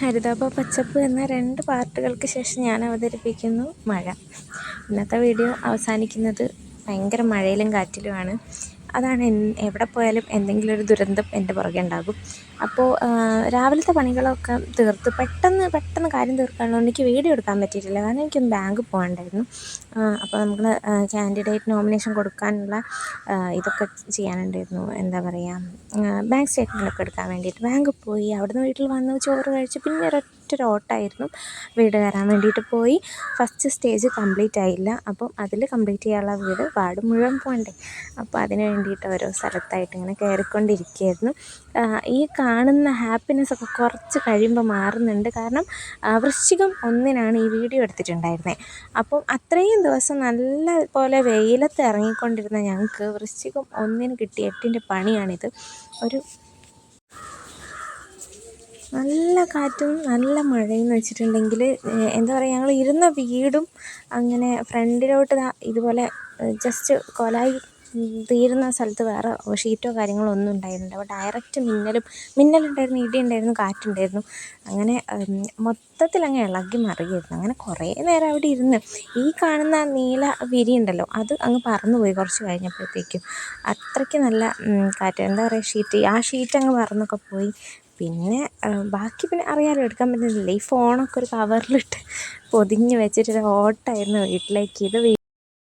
ഹരിതാപ പച്ചപ്പ് എന്ന രണ്ട് പാർട്ടുകൾക്ക് ശേഷം ഞാൻ അവതരിപ്പിക്കുന്നു മഴ. ഇന്നത്തെ വീഡിയോ അവസാനിക്കുന്നത് ഭയങ്കര മഴയിലും കാറ്റിലുമാണ്. അതാണ് എവിടെ പോയാലും എന്തെങ്കിലും ഒരു ദുരന്തം എന്റെ പുറകെ ഉണ്ടാകും. അപ്പോൾ രാവിലത്തെ പണികളൊക്കെ തീർത്ത് പെട്ടെന്ന് പെട്ടെന്ന് കാര്യം തീർക്കാനുള്ളത് എനിക്ക് വീഡിയോ എടുക്കാൻ പറ്റിയിട്ടില്ല. കാരണം എനിക്കൊന്ന് ബാങ്ക് പോകണ്ടായിരുന്നു. അപ്പോൾ നമ്മൾ കാൻഡിഡേറ്റ് നോമിനേഷൻ കൊടുക്കാനുള്ള ഇതൊക്കെ ചെയ്യാനുണ്ടായിരുന്നു. എന്താ പറയുക ബാങ്ക് സ്റ്റേറ്റ്മെന്റൊക്കെ എടുക്കാൻ വേണ്ടിയിട്ട്. ബാങ്ക് പോയി അവിടുന്ന് വീട്ടിൽ വന്ന് ചോറ് കഴിച്ച് പിന്നെ ഒരൊറ്റ ഒരു ഓട്ടായിരുന്നു വീട് കയറാൻ വേണ്ടിയിട്ട് പോയി. ഫസ്റ്റ് സ്റ്റേജ് കംപ്ലീറ്റ് ആയില്ല. അപ്പം അതിൽ കംപ്ലീറ്റ് ചെയ്യാനുള്ള വീട് വാർഡ് മുഴുവൻ പോകണ്ടേ? അപ്പോൾ അതിന് വേണ്ടിയിട്ട് ഓരോ സ്ഥലത്തായിട്ട് ഇങ്ങനെ കയറിക്കൊണ്ടിരിക്കുകയായിരുന്നു. ഈ കാണുന്ന ഹാപ്പിനെസ് ഒക്കെ കുറച്ച് കഴിയുമ്പോൾ മാറുന്നുണ്ട്. കാരണം വൃശ്ചികം ഒന്നിനാണ് ഈ വീഡിയോ എടുത്തിട്ടുണ്ടായിരുന്നത് അപ്പം അത്രയും ദിവസം നല്ല പോലെ വെയിലത്ത് ഇറങ്ങിക്കൊണ്ടിരുന്ന ഞങ്ങൾക്ക് വൃശ്ചികം ഒന്നിന് കിട്ടിയ എട്ടിന്റെ പണിയാണിത്. ഒരു നല്ല കാറ്റും നല്ല മഴയും എന്ന് വെച്ചിട്ടുണ്ടെങ്കിൽ എന്താ പറയുക ഞങ്ങൾ ഇരുന്ന വീടും അങ്ങനെ ഫ്രണ്ടിലോട്ട് ഇതുപോലെ ജസ്റ്റ് കൊലായി തീരുന്ന സ്ഥലത്ത് വേറെ ഷീറ്റോ കാര്യങ്ങളോ ഒന്നും ഉണ്ടായിരുന്നില്ല. അപ്പോൾ ഡയറക്റ്റ് മിന്നലും മിന്നലുണ്ടായിരുന്നു ഇടിയുണ്ടായിരുന്നു കാറ്റുണ്ടായിരുന്നു. അങ്ങനെ മൊത്തത്തിൽ അങ്ങ് ഇളകി മറിയായിരുന്നു. അങ്ങനെ കുറേ നേരം അവിടെ ഇരുന്ന് ഈ കാണുന്ന നീല വിരി ഉണ്ടല്ലോ അത് അങ്ങ് പറന്നുപോയി കുറച്ച് കഴിഞ്ഞപ്പോഴത്തേക്കും. അത്രയ്ക്ക് നല്ല കാറ്റ് എന്താ പറയുക ഷീറ്റ് ആ ഷീറ്റ് അങ്ങ് പറന്നൊക്കെ പോയി. പിന്നെ ബാക്കി പിന്നെ അറിയാലോ എടുക്കാൻ പറ്റുന്നില്ല. ഈ ഫോണൊക്കെ ഒരു കവറിലിട്ട് പൊതിഞ്ഞ് വെച്ചിട്ടൊരു ഓട്ടായിരുന്നു വീട്ടിലേക്ക്. ഇത്